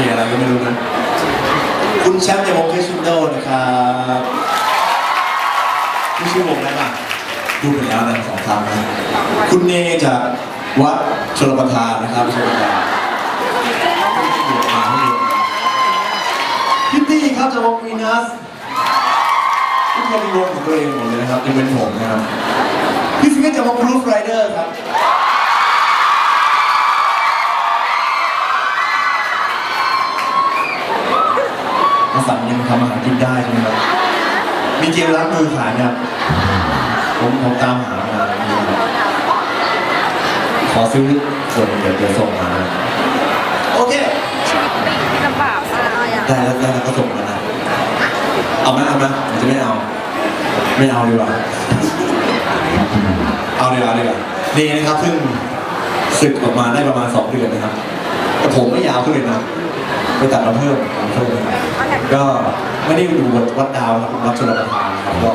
ลงอะไรก็ไม่รู้นะคุณแชมป์ในวงเคชินโดนะครับนี่ชื่อวงอะไรบ้างดูไปแล้วนะสองครั้งนะคุณเนจากวัดชลประทานนะครับชลประทานพี่ตี้ครับจากวงวีนัสทุกคนมีวงของตัวเองหมดเลยนะครับยังเป็นผมนะครับพี่ฟิกเกอร์จากวงบลูฟไรเดอร์ครับ มาสั่งยัง ทำอาหารกินได้ใช่ไหมครับ มีเจลล้างมือขายไหมครับ ผมผมตามหามามีครับขอซื้อส่วนเดี๋ยวเดี๋ยวส่งมา โอเคลำบากมากอะได้แล้วได้แล้วก็ส่งมานะเอาไหมเอาไหมผมจะไม่เอา ไม่เอาดีกว่า เอาดีกว่าดีกว่านี่นะครับเพิ่งศึกออกมาได้ประมาณสองเดือนนะครับ แต่ผมไม่ยาวขึ้นเลยนะไปตัดมาเพิ่มเพิ่มก็ไม่ได้ดูวัดดาวนะครับวัดชลประทานนะครับก็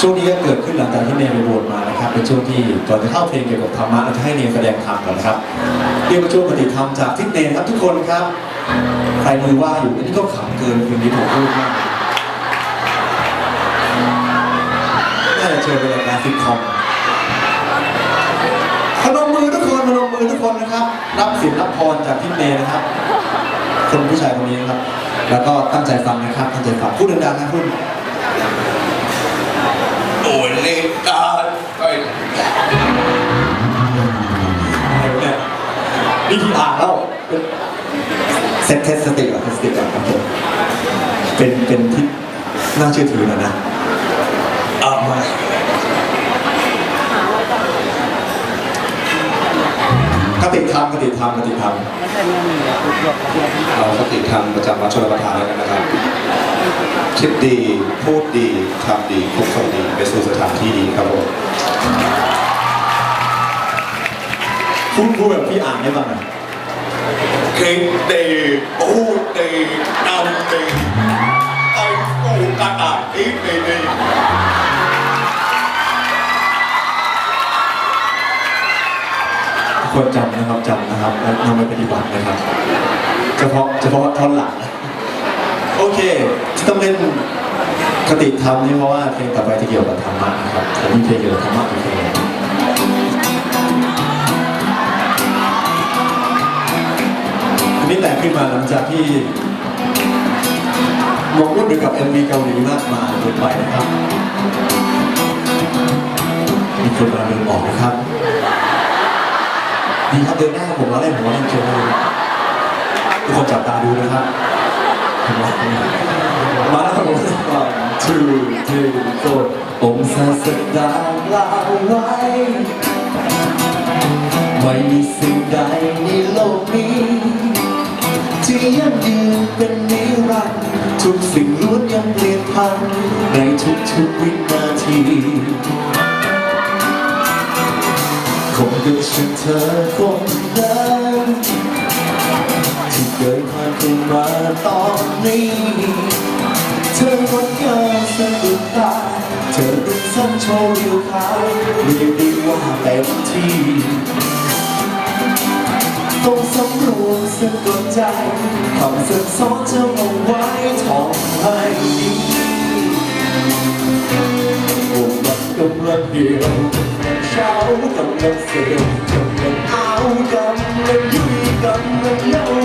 ช่วงนี้ก็เกิดขึ้นหลังจากที่เนยไปบวชมานะครับเป็นช่วงที่ก่อนจะเข้าเพลงเกี่ยวกับธรรมะเราจะให้เนยแสดงธรรมก่อนนะครับเรียกว่าช่วงปฏิธรรมจากทิศเนยครับทุกคนครับใครมือว่าอยู่อันนี้ก็ขำเกินคืนนี้ผมพูดมากน่าจะเชิญไปรายการซิทคอม คนนะครับ รับสินรับพรจากทิศเนยนะครับ คนผู้ชายคนนี้นะครับ แล้วก็ตั้งใจฟังนะครับตั้งใจฟังพูดดังๆนะพูดโอ้ยเล่นการไปอะไรวะเนี่ยนี่ที่อ่านแล้วเป็นเซตเทสสติก่อนเทสสติก่อนครับผมเป็นเป็นที่น่าเชื่อถือหนะนะเอามา ติธรรมคติธรรมคติธรรมเราคติธรรมประจำวัดชลประทานแล้วกันนะครับ คิดดีพูดดีทำดีคุกคนดีไปสู่สถานที่ดีครับผมพูดพูดแบบพี่อ่านได้บ้างอะคิดดีพูดดีทำดีไปสู่สถานที่ดี คนจำนะครับจำนะครับแล้วนำไปปฏิบัตินะครับ เฉพาะเฉพาะท่อนหลังโอเค ที่ต้องเล่นคติธรรมนี่เพราะว่าเพลงต่อไปจะเกี่ยวกับธรรมะนะครับผมมีเพลงเกี่ยวกับธรรมะอีกเพลงอันนี้แต่งขึ้นมาหลังจากที่มองรุ่นไปกับ MV เกาหลีมากมายเกินไปนะครับมีคนกำลังเดินออกนะครับ ดีครับเดินหน้าผมแล้วเล่นผมว่าเล่นเชิญเลยทุกคนจับตาดูนะครับมาแล้วผม one two three four องศาสดากล่าไว้ไม่มีสิ่งใดในโลกนี้ที่ยั่งยืนเป็นนิรันดร์ทุกสิ่งล้วนยังเปลี่ยนพันในทุกๆวินาที คงเป็นฉันเธอคนนั้นที่เกิดผ่านเข้ามาตอนนี้ เธอคนเกินสะดุดตาเธอเป็นสันโชว์อยู่ขาวเรียกได้ว่าเต็มที่ต้องสำรวมสะกดใจคำสั่งสอนจะเอาไว้ท่องให้ดีโอ้มันกำลังเหี่ยว เช้ากำลังเสียวกำลังเอากำลังยุ่ยกำลังเล่า